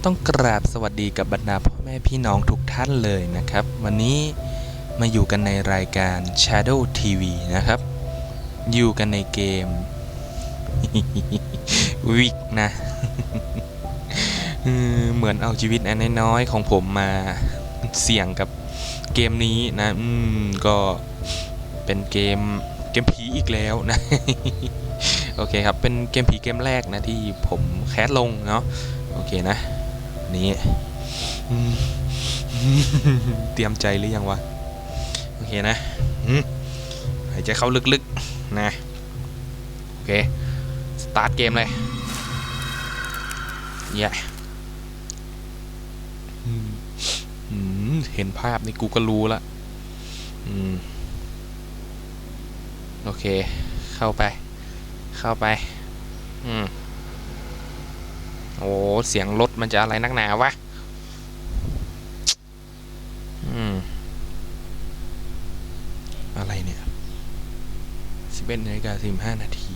ก็ต้องกราบสวัสดีกับบรรดาพ่อแม่พี่น้องทุกท่านเลยนะครับ วันนี้มาอยู่กันในรายการ Shadow TV นะครับ อยู่กันในเกมวิกนะเหมือนเอาชีวิตอันน้อยๆของผมมาเสี่ยงกับเกมนี้นะอืมก็เป็นเกมเกมผีอีกแล้วนะโอเคครับ เป็นเกมผีเกมแรกนะที่ผมแคสลงเนาะโอเคนะ นี่เตรียมใจหรือยังวะ โอเคนะหายใจเข้าลึกๆ นะ โอเค สตาร์ทเกมเลยเย้อืมอืมเห็นภาพนี่กูก็รู้ละโอเค เข้าไป เข้าไป อืม โอ้เสียงรถมันจะอะไรนักหนาวะอืมอะไรเนี่ยสิบเอ็ดนาฬิกาสิบห้านาที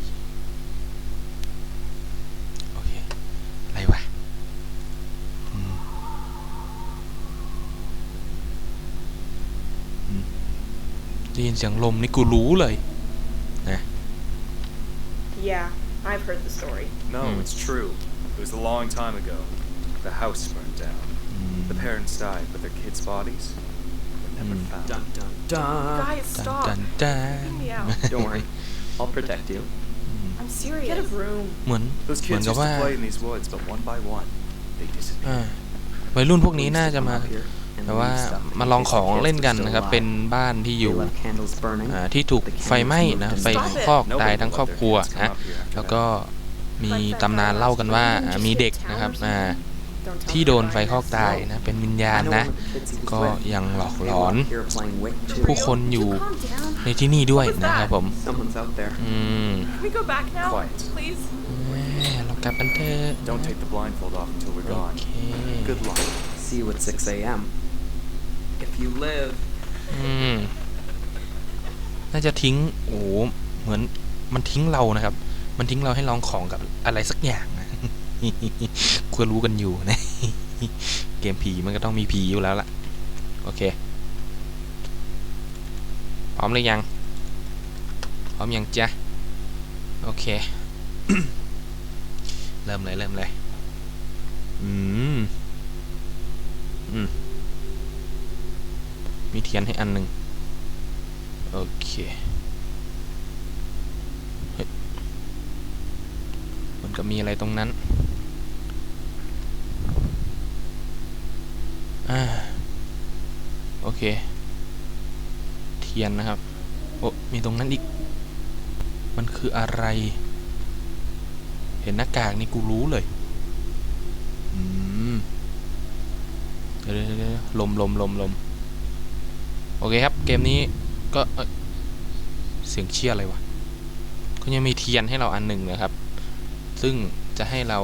โอเค อะไรวะอืมอืมได้ยินเสียงลมนี่กูรู้เลย Yeah, I've heard the story. No, Hmm. it's true. It was a long time ago. The house burned down. อืม The parents died, but their kids' bodies were never Hmm. found. Dun dun dun. Guys, ดัน stop. ดันดัน Bring me out. Don't worry, I'll protect you. I'm serious. Get a room. เหมือน Those เหมือน kids กับ used ว่า to play in these woods, but one by one, they อ่า disappeared. วัยรุ่นพวกนี้ We used น่า to จะ come มา up here and แต่ว่า leave stuff in มาลอง case ของ the kids เล่น were กัน still นะครับ alive. เป็นบ้านที่อ They ยู่ left candles burning. อ่าที่ถูกไฟไหม้นะไฟคอกตายทั้งครอบครัวนะแล้วก็ มีตำนานเล่ากันว่าอ่ามีเด็กนะครับอ่า Don't tell ที่ me โดน about ไฟ it. คอกตายนะเป็นวิญญา I ณ know นะ one of the kids he was ก็ with. ยังหลอกหล They อน were up here playing Wick too. ผู้คนอยู่ Would you calm down? ในที่นี่ด้วยนะครับผม Someone's out there. อืม Can we go back now? Quiet. Please. แม่เรากลับกันเถอะ Don't take the blindfold off until we're โอ gone. เค Good luck. See you at 6 a.m. If you live. อืมน่าจะทิ้งโอ้โหเหมือนมันทิ้งเรานะครับ มันทิ้งเราให้ลองของกับอะไรสักอย่างนะควรรู้กันอยู่นะ เกมผีมันก็ต้องมีผีอยู่แล้วล่ะ โอเค พร้อมหรือยัง พร้อมยังจ๊ะ โอเค เริ่มเลยเริ่มเลย อืม อืม มีเทียนให้อันหนึ่งโอเคเฮ้ย มันก็มีอะไรตรงนั้นอโอเค เทียนนะครับ โอ้มีตรงนั้นอีก มันคืออะไร เห็นหน้ากากนี่กูรู้เลย อืมเดี๋ยวลมลมลมลมโอเคครับ เกมนี้ก็เอ้ยเสียงเชียอะไรวะ ก็ยังมีเทียนให้เราอันหนึ่งนะครับ ซึ่งจะให้เรา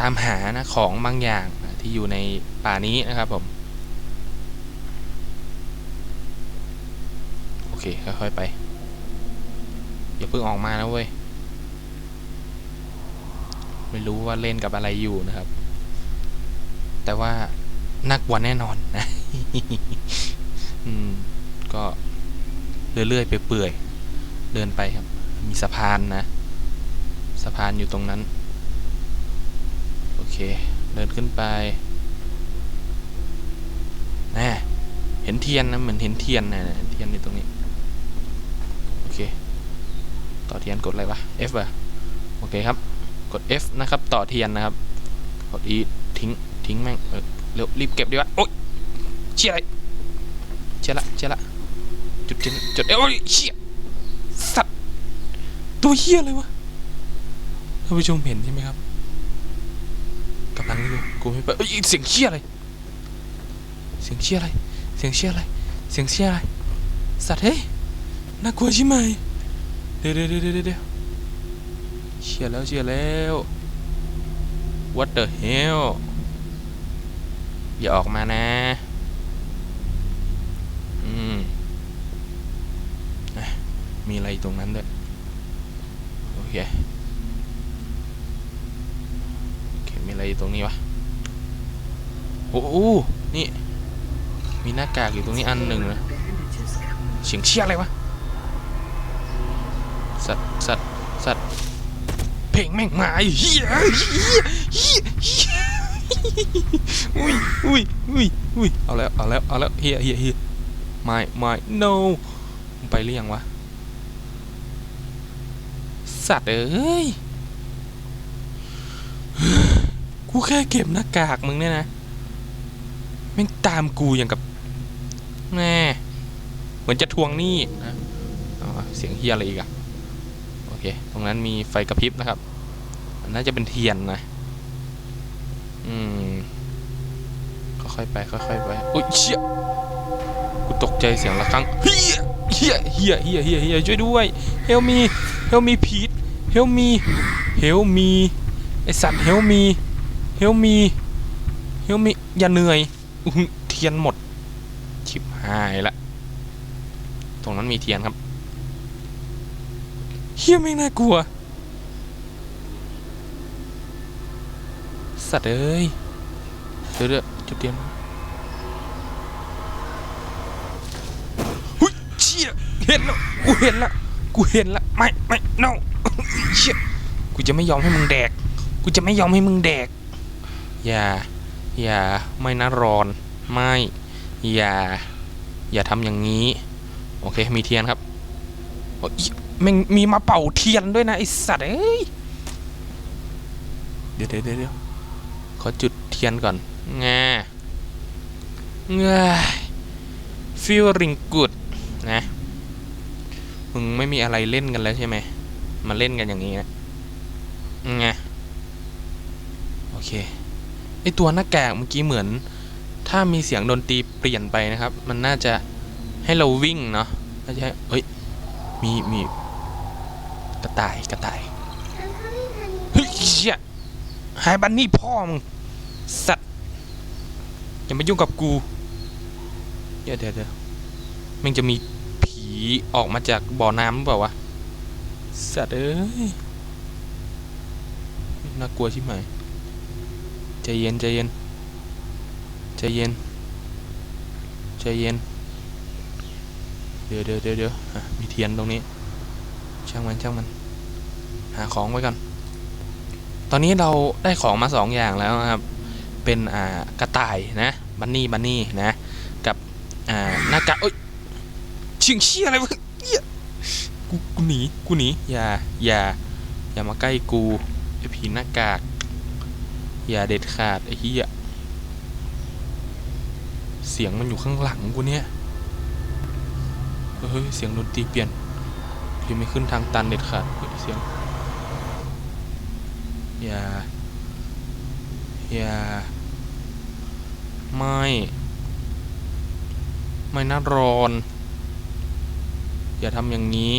ตามหานะของบางอย่างนะที่อยู่ในป่านี้นะครับผม โอเค ค่อยๆไป อย่าเพิ่งออกมานะเว้ย ไม่รู้ว่าเล่นกับอะไรอยู่นะครับ แต่ว่าน่ากลัวแน่นอนนะอืมก็เรื่อยๆไปเปื่อยๆเดินไปครับ มีสะพานนะ สะพานอยู่ตรงนั้น โอเค เดินขึ้นไปแน่เห็นเทียนนะเหมือนเห็นเทียนนะเทียนอยู่ตรงนี้ โอเค ต่อเทียนกดอะไรวะ F อะโอเคครับ กด F นะครับ ต่อเทียนนะครับ กด E ทิ้ง ทิ้งแม่ง เออ เร็ว รีบเก็บดีวะ โอ๊ยเชี่ยอะไรเชี่ยละเชี่ยละ จุดจุดจุดเอ้ยโอ๊ยเชี่ยสัตว์ตัวเหี้ยอะไรวะานผู้ชมเห็นใช่ไหมครับกำลังอยู่กูไม่ไปเอ้ยเสียงเชี่ยอะไร เสียงเชี่ยอะไร เสียงเชี่ยอะไร เสียงเชี่ยอะไร สัตว์เฮ้ย น่ากลัวใช่ไหมเดี๋ยวเดี๋ยวเดี๋ยวเดี๋ยวเชี่ยแล้วเชี่ยแล้ว what the hell อย่าออกมานะ อืมอะมีอะไรตรงนั้นด้วย โอเค โอเคมีอะไอยู่ตรงนี้วะโอ้โหนี่ มีหน้ากากอยู่ตรงนี้อันหนึ่งนะเสียงเชี่ยอะไรวะ สัตว์สัตว์สัตว์เพลงแม่งมาเฮียเฮียเฮียเฮียอุ้ยอุ้ยอุ้ยอุ้ยเอาแล้วเอาแล้วเอาแล้วเฮียเฮียเฮียไม่ไม่ no ไปหรือยังวะ สัตว์เอ้ย กูแค่เก็บหน้ากากมึงเนี่ยนะแม่งตามกูอย่างกับแน่เหมือนจะทวงหนี้นะเสียงเฮียอะไรอีกอะโอเค ตรงนั้นมีไฟกระพริบนะครับน่าจะเป็นเทียนนะ อืมค่อยๆไปค่อยๆไปอุ้ยเชี่ยกูตกใจเสียงระฆังเฮียเฮียเฮียเฮียเฮียเฮียช่วยด้วย help me help me พีท help me help me ไอสัตว์ help me help me help me อย่าเหนื่อยอื้อหือยเทียนหมดชิบหายละ ตรงนั้นมีเทียนครับเฮียไม่น่ากลัว สัตว์เอ้ยเดี๋ยวเดี๋ยวจุดเทียนหุ้ยเชี่ยเห็นแล้วกูเห็นแล้วกูเห็นแล้วไม่ไม่ no เชี่ยกูจะไม่ยอมให้มึงแดก กูจะไม่ยอมให้มึงแดก อย่า อย่า ไม่นะรอน ไม่ อย่า อย่าทำอย่างนี้ โอเค มีเทียนครับโอ้ยแม่งมีมาเป่าเทียนด้วยนะไอสัตว์เอ้ย เดี๋ยวเดี๋ยวเดี๋ยวขอจุดเทียนก่อนงาเงย feeling good นะ มึงไม่มีอะไรเล่นกันแล้วใช่ไหม มาเล่นกันอย่างนี้นะไงโอเค ไอตัวหน้ากากเมื่อกี้เหมือน ถ้ามีเสียงดนตรีเปลี่ยนไปนะครับ มันน่าจะให้เราวิ่งเนาะน่าจะให้เฮ้ยมีมีกระต่ายกระต่ายเฮ้ยเชี่ยหายบันนี่พ่อมึงสัตว์อย่ามายุ่งกับกูเดี๋ยวเดี๋ยวเดี๋ยวมันจะมีผีออกมาจากบ่อน้ำหรือเปล่าวะสัตว์เอ้ยน่ากลัวใชิบหายใจ เย็นใจเย็นใจเย็นใจเย็น เดี๋ยวเดี๋ยวเดี๋ยวเดี๋ยวมีเทียนตรงนี้ ช่างมันช่างมัน หาของไว้ก่อน ตอนนี้เราได้ของมาสองอย่างแล้วนะครับ เป็นอ่ากระต่ายนะบันนี่บันนี่นะ กับอ่าหน้ากากเอ้ยชิงเชี่ยอะไรวะเหี้ยกูกูหนีกูหนีอย่าอย่าอย่ามาใกล้กูไอผีหน้ากาก อย่าเด็ดขาดไอ้เหี้ยเสียงมันอยู่ข้างหลังกูเนี่ยเฮ้ยเสียงดนตรีเปลี่ยนพี่ไม่ขึ้นทางตันเด็ดขาดเสียงอย่าอย่าไม่ ไม่น่ารอน อย่าทำอย่างนี้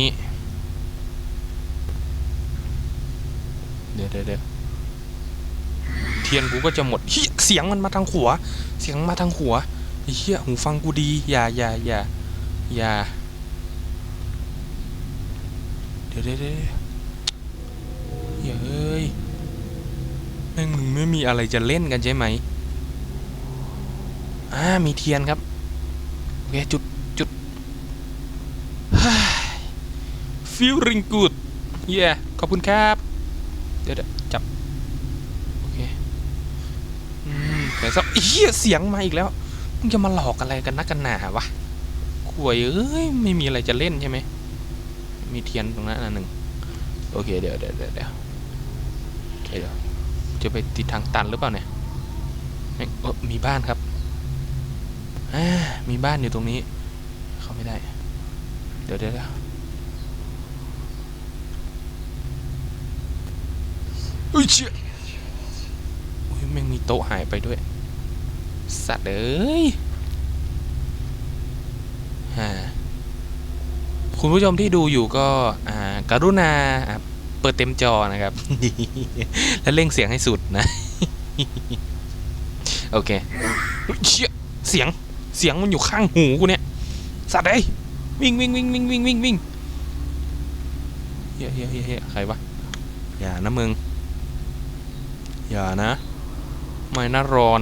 เดี๋ยวเดี๋ยวเดี๋ยวเทียนกูก็จะหมดเฮียเสียงมันมาทางหัว เสียงมาทางหัวเฮียหูฟังกูดี อย่าอย่าอย่าอย่าเดี๋ยวเดี๋ยวเดี๋ยวเฮ้ยแม่งมึงไม่มีอะไรจะเล่นกันใช่ไหมอ่ามีเทียนครับโอเคจุดจุด feeling good yeah ขอบคุณครับ เดี๋ยวเดี๋ยวจับ โอเค อืมแต่สัก เฮียเสียงมาอีกแล้ว มึงจะมาหลอกอะไรกันนักกันหนาวะขวยเอ้ยไม่มีอะไรจะเล่นใช่ไหม มีเทียนตรงนั้นอันหนึ่งโอเคเดี๋ยวเดี๋ยวเดี๋ยวเดี๋ยวจะไปติดทางตันหรือเปล่าเนี่ยเออมีบ้านครับมีบ้านอยู่ตรงนี้ เข้าไม่ได้ เดี๋ยวเดี๋ยวเดี๋ยวอุ้ยเชี่ยอุ้ยแม่งมีโต๊ะหายไปด้วย สัตว์เอ้ยฮ่าคุณผู้ชมที่ดูอยู่ก็อากรุณาเปิดเต็มจอนะครับ แล้วเร่งเสียงให้สุดนะ โอเคเชี่ยเสียงเสียงมันอยู่ข้างหูกูเนี่ย สัตว์เอ้ยวิ่งวิ่งวิ่งวิ่งวิ่งวิ่งวิ่งเฮียเฮียเฮียเฮียใครวะอย่านะมึง อย่านะ ไม่น่ารอน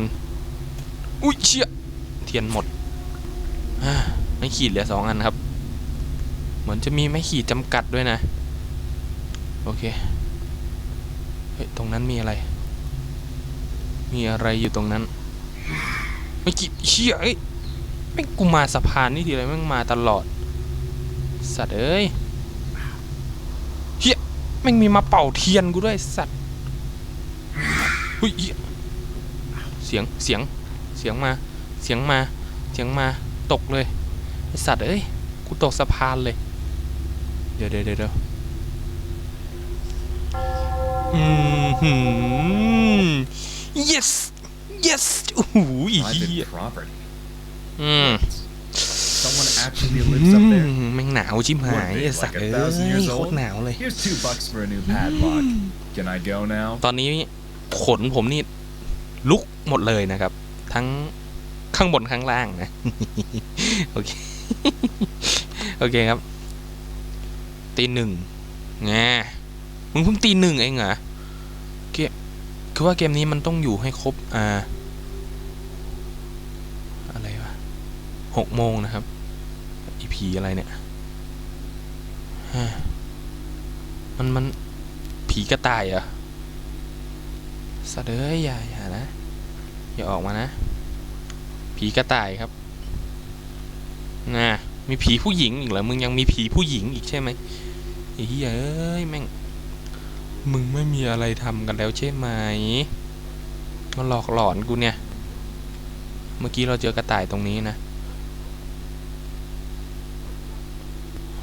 อุ้ยเชี่ยเทียนหมดอ่าไม่ขีดเหลือสองอันครับ เหมือนจะมีไม่ขีดจำกัดด้วยนะ โอเค เฮ้ย ตรงนั้นมีอะไร มีอะไรอยู่ตรงนั้น ไม่ขีดเชี่ยเอ้ยแม่งกูมาสะพานนี่ทีไรแม่งมาตลอด สัตว์เอ้ยเฮียแม่งมีมาเป่าเทียนกูด้วยสัตว์ หุ้ยเสียงเสียง เสียงมาเสียงมาเสียงมาตกเลยไอสัตว์เอ้ยกูตกสะพานเลย เดี๋ยวเดี๋ยวเดี๋ยวเดี๋ยวอืมหืม yes yes โอ้โหเหี้ย Private property. อืม Someone actually อื lives up ม there. แม่งหนาวชิบหาย What, ไอ้สัตว์ like เอ้ a thousand years ย old? โคตรหนาวเลย Here's two bucks for a new padlock. Can I go now? ตอนนี้ขนผมนี่ลุกหมดเลยนะครับ ทั้งข้างบนข้างล่างนะ โอเค โอเคครับ ตีหนึ่งไงมึงเพิ่งตีหนึ่งเองเหรอเกมคือว่าเกมนี้มันต้องอยู่ให้ครบ อ่า อะไรวะหกโมงนะครับอีพีอะไรเนี่ยฮะมันมันผีกระต่ายเหรอสัตว์เอ้ยอย่าอย่านะ อย่าออกมานะ ผีกระต่ายครับนะมีผีผู้หญิงอีกเหรอ มึงยังมีผีผู้หญิงอีกใช่ไหมไอ้เหี้ยเอ้ยแม่ง มึงไม่มีอะไรทำกันแล้วใช่ไหมมาหลอกหลอนกูเนี่ย เมื่อกี้เราเจอกระต่ายตรงนี้นะ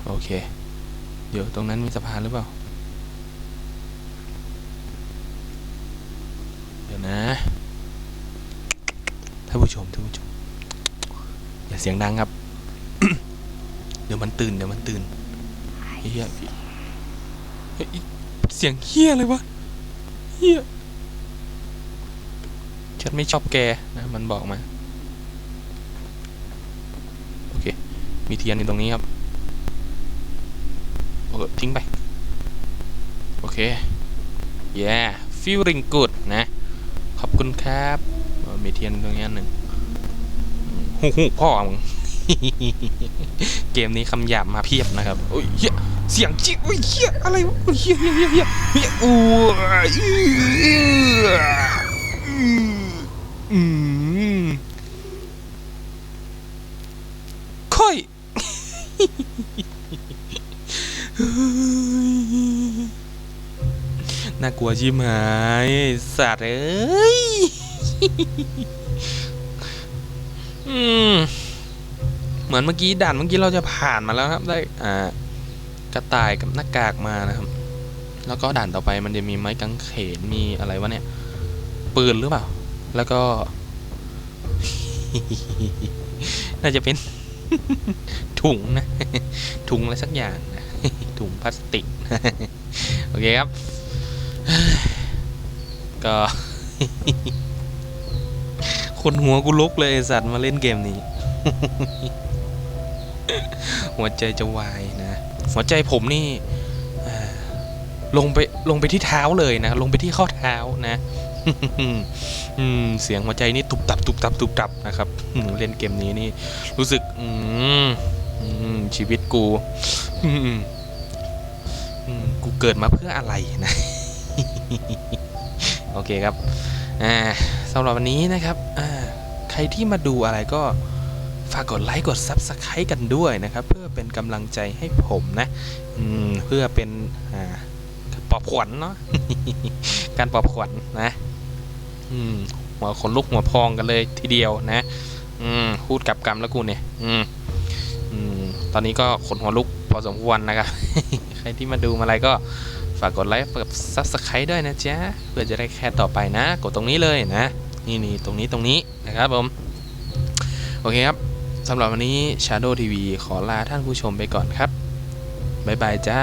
โอเค เดี๋ยวตรงนั้นมีสะพานหรือเปล่า เดี๋ยวนะ ท่านผู้ชมท่านผู้ชม อย่าเสียงดังครับ เดี๋ยวมันตื่นเดี๋ยวมันตื่นเฮียเฮ้ยเสียงเฮียอะไรวะเฮียฉันไม่ชอบแกนะมันบอกมาโอเค มีเทียนอยู่ตรงนี้ครับโอเคทิ้งไป โอเค yeah feeling good นะ ขอบคุณครับเออ มีเทียนตรงนี้หนึ่งหูหูพ่อมึงเกมนี้คำหยาบมาเพียบนะครับโอ้ยเหี้ยเสียงจิ๊กโอ้ยเหี้ยอะไรวะโอ้ยเหี้ยเหี้ยเหี้ยเหี้ยเหี้ยอู้อืมค่อยน่ากลัวชิบหายสัตว์เอ้ย อืม เหมือนเมื่อกี้ด่านเมื่อกี้เราจะผ่านมาแล้วครับ ได้อ่ากระต่ายกับหน้ากากมานะครับ แล้วก็ด่านต่อไปมันจะมีไม้กางเขนมีอะไรวะเนี่ย ปืนหรือเปล่า แล้วก็ น่าจะเป็น ถุงนะ ถุงอะไรสักอย่างนะถุงพลาสติก โอเคครับ ก็ คนหัวกูลุกเลยไอ้สัตว์มาเล่นเกมนี้ หัวใจจะวายนะ หัวใจผมนี่ลงไปลงไปที่เท้าเลยนะ ลงไปที่ข้อเท้านะอืมเสียงหัวใจนี่ตุบตับตุบตับตุบตับนะครับเล่นเกมนี้นี่ รู้สึกอืมชีวิตกูกูเกิดมาเพื่ออะไรนะ โอเคครับ อ่าสำหรับวันนี้นะครับอ่าใครที่มาดูอะไรก็ฝากกดไลค์กด Subscribe กันด้วยนะครับ เพื่อเป็นกำลังใจให้ผมนะอืมเพื่อเป็นอ่าปอบขวัญเนาะการปอบขวัญนะอืมหัวขนลุกหัวพองกันเลยทีเดียวนะ อืมพูดกับกรรมแล้วกูเนี่ย อืมอืมตอนนี้ก็ขนหัวลุกพอสมควรนะครับ ใครที่มาดูมาอะไรก็ ฝากกดไลค์กับ Subscribe ด้วยนะจ๊ะเพื่อจะได้แคสต่อไปนะ กดตรงนี้เลยนะ นี่นี่ตรงนี้ตรงนี้นะครับผม โอเคครับสำหรับวันนี้ Shadow TV ขอลาท่านผู้ชมไปก่อนครับ บ๊ายบายจ้า